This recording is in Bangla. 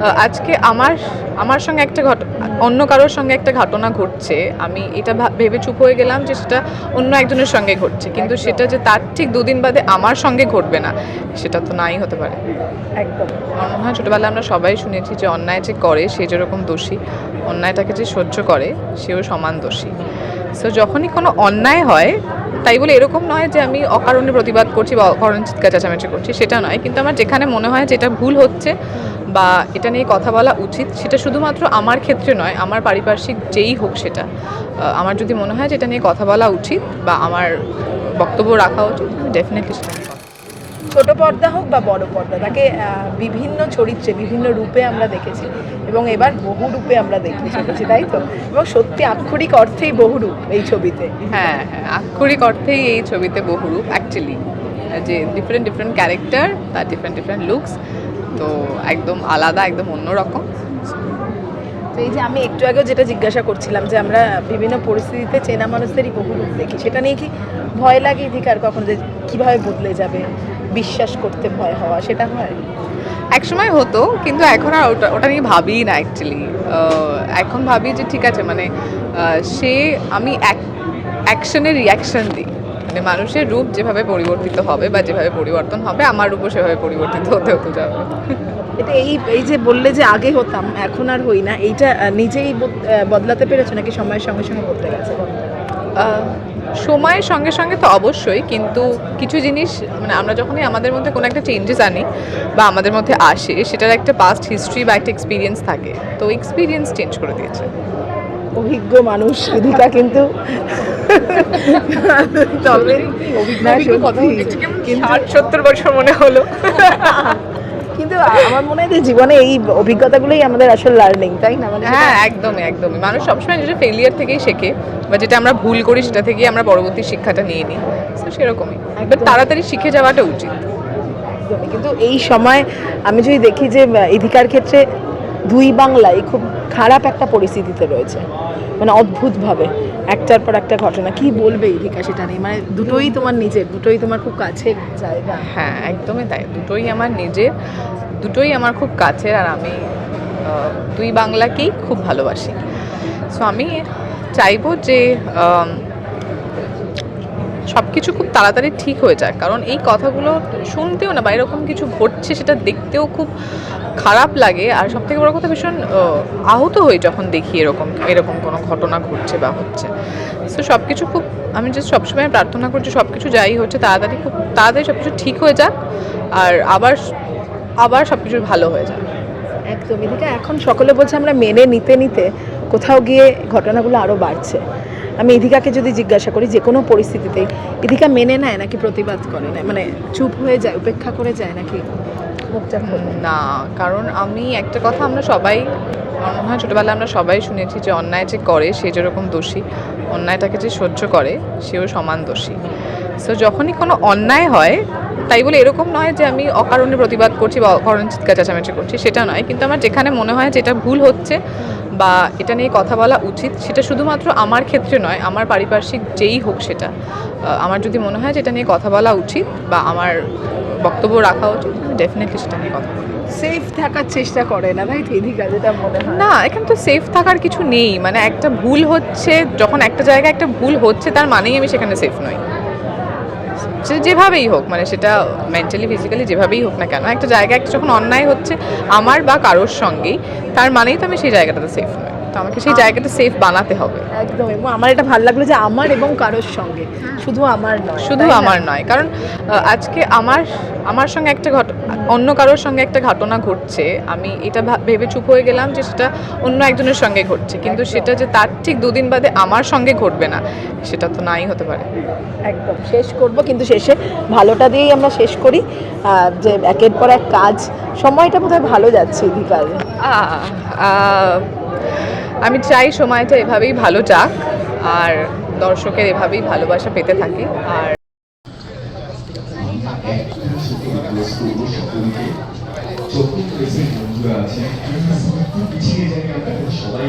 আজকে আমার আমার সঙ্গে একটা ঘট অন্য কারোর সঙ্গে একটা ঘটনা ঘটছে। আমি এটা ভেবে চুপ হয়ে গেলাম যে সেটা অন্য একজনের সঙ্গে ঘটছে। কিন্তু সেটা যে তার ঠিক দুদিন বাদে আমার সঙ্গে ঘটবে না সেটা তো নাই হতে পারে। একদম। আমার মনে হয় ছোটোবেলায় আমরা সবাই শুনেছি যে অন্যায় যে করে সে যেরকম দোষী অন্যায়টাকে যে সহ্য করে সেও সমান দোষী। সো যখনই কোনো অন্যায় হয় তাই বলে এরকম নয় যে আমি অকারণে প্রতিবাদ করছি বা অকারণে চিৎকার চেঁচামেচি করছি, সেটা নয়। কিন্তু আমার যেখানে মনে হয় যে এটা ভুল হচ্ছে বা এটা নিয়ে কথা বলা উচিত, সেটা শুধুমাত্র আমার ক্ষেত্রে নয়, আমার পারিপার্শ্বিক যেই হোক সেটা। আমার যদি মনে হয় যে এটা নিয়ে কথা বলা উচিত বা আমার বক্তব্য রাখা উচিত ডেফিনেটলি সেটা ছোট পর্দা হোক বা বড় পর্দা তাকে বিভিন্ন চরিত্রে বিভিন্ন রূপে আমরা দেখেছি এবং এবার বহু রূপে আমরা দেখতে চলেছি তাই তো? এবং সত্যি আক্ষরিক অর্থেই বহু রূপ এই ছবিতে। হ্যাঁ হ্যাঁ আক্ষরিক অর্থেই এই ছবিতে বহুরূপ অ্যাকচুয়ালি যে ডিফারেন্ট ডিফারেন্ট ক্যারেক্টার তার ডিফারেন্ট ডিফারেন্ট লুকস তো একদম আলাদা একদম অন্যরকম। তো এই যে আমি একটু আগেও যেটা জিজ্ঞাসা করছিলাম যে আমরা বিভিন্ন পরিস্থিতিতে চেনা মানুষদেরই বহু রূপ দেখি সেটা নিয়ে কি ভয় লাগে অধিকার কখন যে কীভাবে বদলে যাবে? বিশ্বাস করতে ভয় হওয়া সেটা হয়। এক সময় হতো কিন্তু এখন আর ওটা ওটা নিয়ে ভাবি না অ্যাকচুয়ালি এখন ভাবি যে ঠিক আছে মানে সে আমি অ্যাকশনের রিয়াকশন দিই। মানে মানুষের রূপ যেভাবে পরিবর্তিত হবে বা যেভাবে পরিবর্তন হবে আমার রূপও সেভাবে পরিবর্তিত হতে হতে যাবে। এটা এই এই যে বললে যে আগে হতাম এখন আর হই না এইটা নিজেই বদলাতে পেরেছ নাকি সময়ের সঙ্গে সঙ্গে বদলে গেছে? সময়ের সঙ্গে সঙ্গে তো অবশ্যই কিন্তু কিছু জিনিস মানে আমরা যখনই আমাদের মধ্যে কোনো একটা চেঞ্জেস আনি বা আমাদের মধ্যে আসে সেটার একটা পাস্ট হিস্ট্রি বা একটা এক্সপিরিয়েন্স থাকে। তো এক্সপিরিয়েন্স চেঞ্জ করে দিয়েছে। অভিজ্ঞ মানুষ সুধিকা কিন্তু তবে সত্যি। কিন্তু ষাট সত্তর বছর মনে হলো। কিন্তু আমার মনে হয় যে জীবনে এই অভিজ্ঞতাগুলোই আমাদের আসল লার্নিং তাই না? মানে হ্যাঁ একদমই একদমই। মানুষ সবসময় যেটা ফেলিয়ার থেকেই শেখে বা যেটা আমরা ভুল করি সেটা থেকেই আমরা পরবর্তী শিক্ষাটা নিয়ে নিই। তো সেরকমই। বাট তাড়াতাড়ি শিখে যাওয়াটা উচিত। কিন্তু এই সময় আমি যদি দেখি যে এধিকার ক্ষেত্রে দুই বাংলায় খুব খারাপ একটা পরিস্থিতিতে রয়েছে। মানে অদ্ভুতভাবে, একটার পর একটা ঘটনা। কি বলবে ইধিকা সেটা নিয়ে? মানে দুটোই তোমার নিজের, দুটোই তোমার খুব কাছের জায়গা। হ্যাঁ একদমই তাই। দুটোই আমার নিজের, দুটোই আমার খুব কাছের আর আমি দুই বাংলাকেই খুব ভালোবাসি। সো আমি চাইব যে সব কিছু খুব তাড়াতাড়ি ঠিক হয়ে যায়। কারণ এই কথাগুলো শুনতেও না বা এরকম কিছু ঘটছে সেটা দেখতেও খুব খারাপ লাগে। আর সব থেকে বড় কথা ভীষণ আহত হই যখন দেখি এরকম এরকম কোনো ঘটনা ঘটছে বা হচ্ছে। সো সব কিছু খুব, আমি যে সবসময় প্রার্থনা করছি সব কিছু যাই হচ্ছে তাড়াতাড়ি খুব তাড়াতাড়ি সব কিছু ঠিক হয়ে যাক। আর আবার আবার সব কিছু ভালো হয়ে যাক। একদম এদিকে এখন সকলে বলছে আমরা মেনে নিতে নিতে কোথাও গিয়ে ঘটনাগুলো আরও বাড়ছে। আমি ইধিকাকে যদি জিজ্ঞাসা করি, যে কোনো পরিস্থিতিতেই ইধিকা মেনে নেয় নাকি প্রতিবাদ করে না মানে চুপ হয়ে যায়, উপেক্ষা করে যায় নাকি না, কারণ আমি একটা কথা আমরা সবাই মনে হয় ছোটোবেলায় আমরা সবাই শুনেছি যে অন্যায় যে করে, সে যেরকম দোষী, অন্যায়টাকে যে সহ্য করে, সেও সমান দোষী। সো যখনই কোনো অন্যায় হয় তাই বলে এরকম নয় যে আমি অকারণে প্রতিবাদ করছি বা অকারণে চিৎকার চেঁচামেচি করছি সেটা নয়। কিন্তু আমার যেখানে মনে হয় যে এটা ভুল হচ্ছে বা এটা নিয়ে কথা বলা উচিত সেটা শুধুমাত্র আমার ক্ষেত্রে নয় আমার পারিপার্শ্বিক যেই হোক সেটা। আমার যদি মনে হয় যে এটা নিয়ে কথা বলা উচিত বা আমার বক্তব্য রাখা উচিত আমি ডেফিনেটলি সেটা নিয়ে কথা বলব। সেফ থাকার চেষ্টা করে না তো? ইধিকা যেটা মনে হয়। না এখানে তো সেফ থাকার কিছু নেই। মানে একটা ভুল হচ্ছে যখন একটা জায়গায় একটা ভুল হচ্ছে তার মানেই আমি সেখানে সেফ নই। সে যেভাবেই হোক মানে সেটা মেন্টালি ফিজিক্যালি যেভাবেই হোক না কেন, একটা জায়গা, একটা যখন অন্যায় হচ্ছে আমার বা কারোর সঙ্গেই, তার মানেই তো আমি সেই জায়গাটাতে সেফ নই। তো আমাকে সেই জায়গাটা সেফ বানাতে হবে। একদম এবং আমার এটা ভালো লাগল যে আমার এবং কারোর সঙ্গে। শুধু আমার নয় শুধু আমার নয় কারণ আজকে আমার আমার সঙ্গে একটা ঘট অন্য কারোর সঙ্গে একটা ঘটনা ঘটছে। আমি এটা ভেবে চুপ হয়ে গেলাম যে সেটা অন্য একজনের সঙ্গে ঘটছে। কিন্তু সেটা যে তার ঠিক দুদিন বাদে আমার সঙ্গে ঘটবে না সেটা তো নাই হতে পারে। একদম শেষ করব কিন্তু শেষে ভালোটা দিয়েই আমরা শেষ করি। যে একের পর এক কাজ সময়টা বোধহয় ভালো যাচ্ছে আহ, আমি চাই সময়টা এভাবেই ভালো যাক আর দর্শকের এভাবেই ভালোবাসা পেতে থাকি আর সবাই